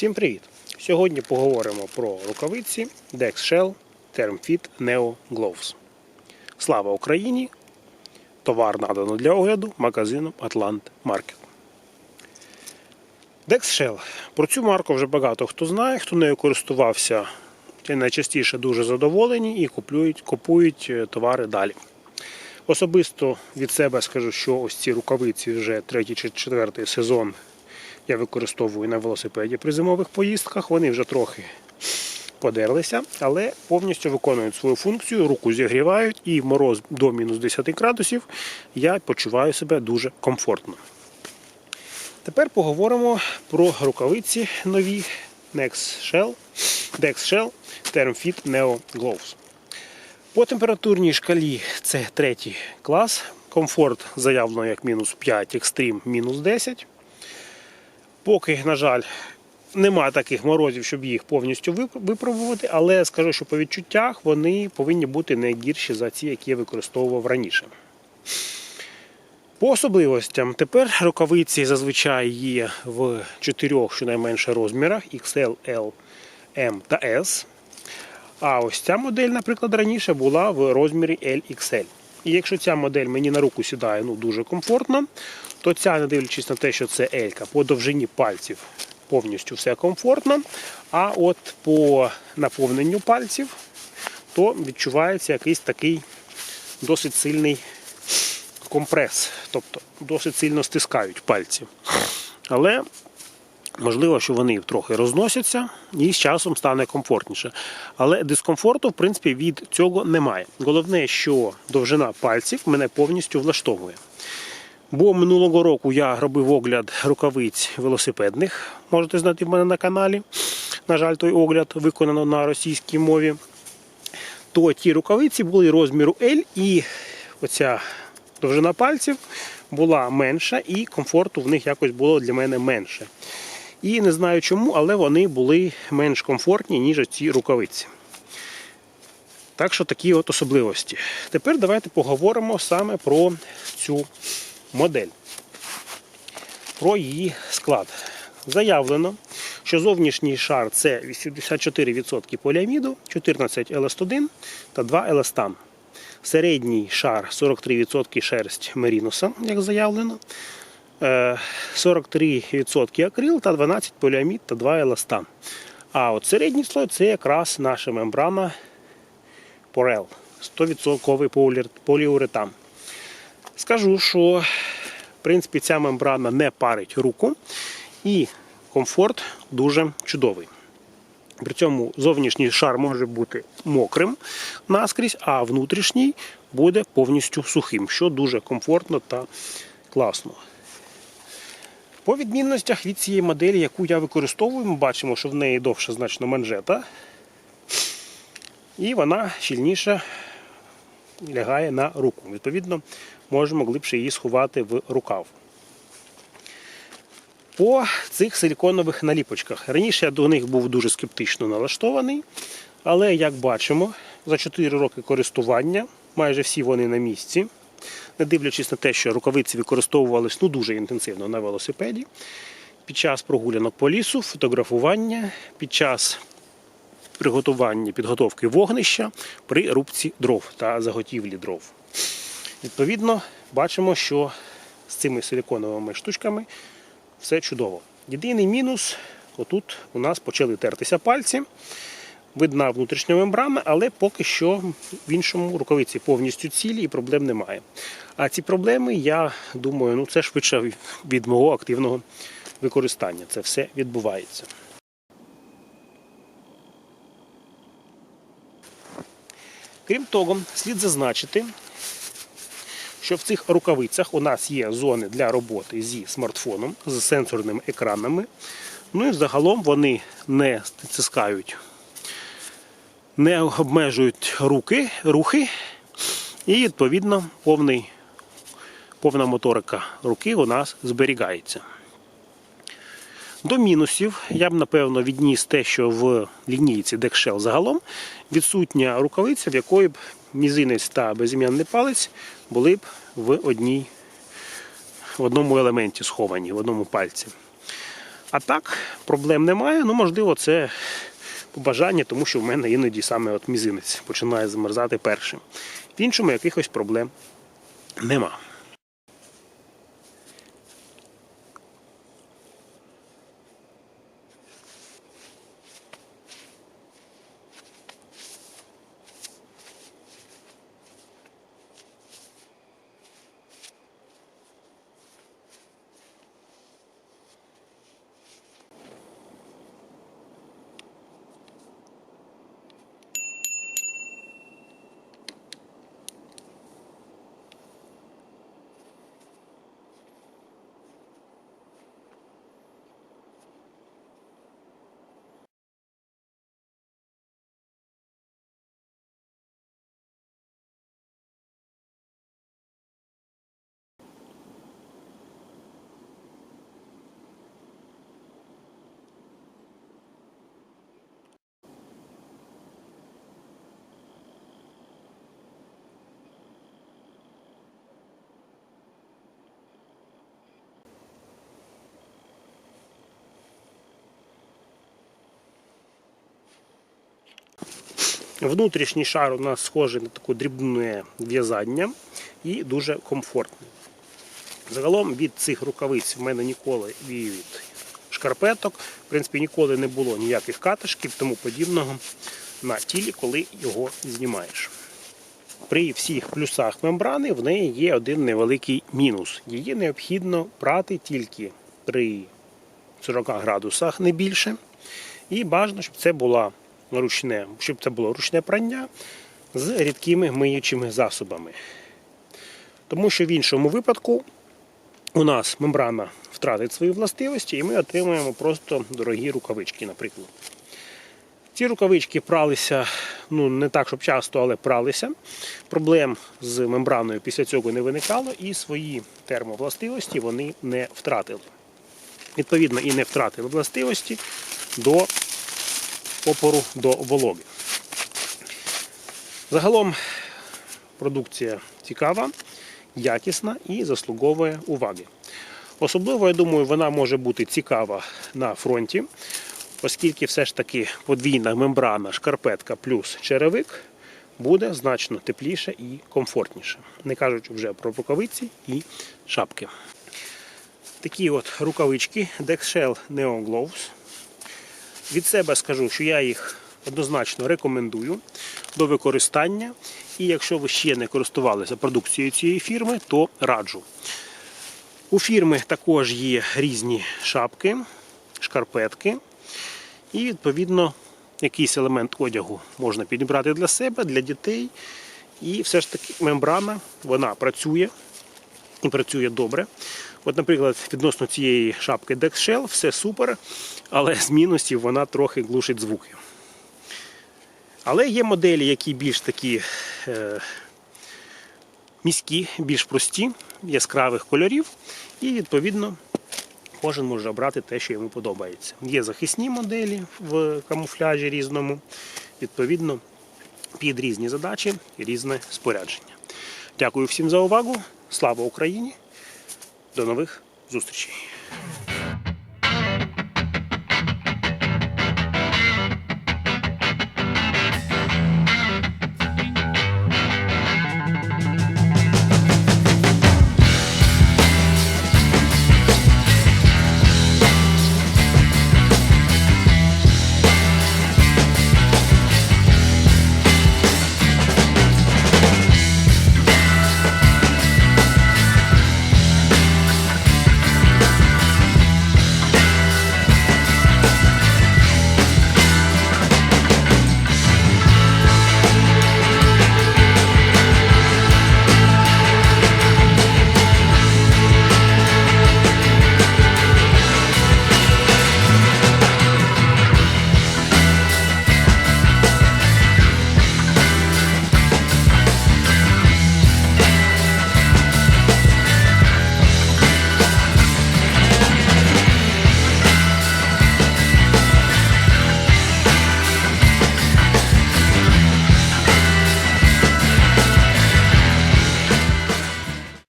Всім привіт! Сьогодні поговоримо про рукавиці Dex Shell ThermFit Neo Gloves. Слава Україні! Товар надано для огляду магазином Atlant Market. Dex Shell. Про цю марку вже багато хто знає, хто нею користувався, ті найчастіше дуже задоволені і купують, купують е, товари далі. Особисто від себе скажу, що ось ці рукавиці вже третій чи четвертий сезон я використовую на велосипеді при зимових поїздках. Вони вже трохи подерлися, але повністю виконують свою функцію, руку зігрівають і в мороз до мінус 10 градусів я почуваю себе дуже комфортно. Тепер поговоримо про рукавиці нові Nex Shell, Dex Shell ThermFit Neo Gloves. По температурній шкалі це третій клас. Комфорт заявлено як мінус 5, екстрім мінус 10. Поки, на жаль, немає таких морозів, щоб їх повністю випробувати, але скажу, що по відчуттях вони повинні бути не гірші за ті, які я використовував раніше. По особливостям, тепер рукавиці зазвичай є в чотирьох щонайменше розмірах XL, L, M та S. А ось ця модель, наприклад, раніше була в розмірі LXL. І якщо ця модель мені на руку сідає ну, дуже комфортно, то ця, не дивлячись на те, що це L, по довжині пальців повністю все комфортно. А от по наповненню пальців, то відчувається якийсь такий досить сильний компрес, тобто досить сильно стискають пальці. Але Можливо, що вони трохи розносяться і з часом стане комфортніше. Але дискомфорту, в принципі, від цього немає. Головне, що довжина пальців мене повністю влаштовує. Бо минулого року я робив огляд рукавиць велосипедних, можете знайти в мене на каналі. На жаль, той огляд виконано на російській мові. То ті рукавиці були розміру L, і оця довжина пальців була менша, і комфорту в них якось було для мене менше. І не знаю чому, але вони були менш комфортні, ніж ці рукавиці. Так що такі от особливості. Тепер давайте поговоримо саме про цю модель, про її склад. Заявлено, що зовнішній шар це 84% поліаміду, 14 еластодин та 2 еластан. Середній шар 43% шерсть мерінуса, як заявлено. Е, 43% акрил та 12 поліамід та 2 еластан. А от середній слой це якраз наша мембрана Порел. 100% поліуретан. Скажу, що в принципі ця мембрана не парить руку і комфорт дуже чудовий. При цьому зовнішній шар може бути мокрим наскрізь, а внутрішній буде повністю сухим, що дуже комфортно та класно. По відмінностях від цієї моделі, яку я використовую, ми бачимо, що в неї довша значно манжета, і вона щільніше лягає на руку. Відповідно, можемо глибше її сховати в рукав. По цих силіконових наліпочках. Раніше я до них був дуже скептично налаштований, але як бачимо, за 4 роки користування майже всі вони на місці. Не дивлячись на те, що рукавиці використовувались ну, дуже інтенсивно на велосипеді, під час прогулянок по лісу, фотографування, під час приготування підготовки вогнища при рубці дров та заготівлі дров. Відповідно, бачимо, що з цими силіконовими штучками все чудово. Єдиний мінус, отут у нас почали тертися пальці. Видна внутрішня мембрана, але поки що в іншому рукавиці повністю цілі і проблем немає. А ці проблеми, я думаю, ну це швидше від мого активного використання. Це все відбувається. Крім того, слід зазначити, що в цих рукавицях у нас є зони для роботи зі смартфоном, з сенсорними екранами. Ну і загалом вони не стискають, не обмежують руки, рухи, і відповідно повний, повна моторика руки у нас зберігається. До мінусів я б напевно відніс те, що в лінійці Dexshell загалом відсутня рукавиця, в якої б мізинець та безім'янний палець були б в одній, в одному елементі сховані, в одному пальці. А так, проблем немає. Ну, можливо, це побажання, тому що в мене іноді саме от мізинець починає замерзати першим. В іншому якихось проблем нема. Внутрішній шар у нас схожий на таке дрібне в'язання і дуже комфортний. Загалом від цих рукавиць в мене ніколи і від шкарпеток, в принципі, ніколи не було ніяких катишків, тому подібного на тілі, коли його знімаєш. При всіх плюсах мембрани в неї є один невеликий мінус. Її необхідно прати тільки при 40 градусах, не більше. І бажано, щоб це була ручне, щоб це було ручне прання з рідкими миючими засобами. Тому що в іншому випадку у нас мембрана втратить свої властивості, і ми отримуємо просто дорогі рукавички, наприклад. Ці рукавички пралися ну, не так, щоб часто, але пралися. Проблем з мембраною після цього не виникало, і свої термовластивості вони не втратили. Відповідно, і не втратили властивості до опору до вологи. Загалом продукція цікава, якісна і заслуговує уваги. Особливо, я думаю, вона може бути цікава на фронті, оскільки все ж таки подвійна мембрана, шкарпетка плюс черевик буде значно тепліше і комфортніше. Не кажучи вже про рукавиці і шапки. Такі от рукавички Dexshell Neo Gloves. Від себе скажу, що я їх однозначно рекомендую до використання. І якщо ви ще не користувалися продукцією цієї фірми, то раджу. У фірми також є різні шапки, шкарпетки. І, відповідно, якийсь елемент одягу можна підібрати для себе, для дітей. І все ж таки мембрана вона працює і працює добре. От, наприклад, відносно цієї шапки Dexshell все супер, але з мінусів вона трохи глушить звуки. Але є моделі, які більш такі е, міські, більш прості, яскравих кольорів, і відповідно кожен може обрати те, що йому подобається. Є захисні моделі в камуфляжі різному, відповідно, під різні задачі і різне спорядження. Дякую всім за увагу. Слава Україні! До нових зустрічей!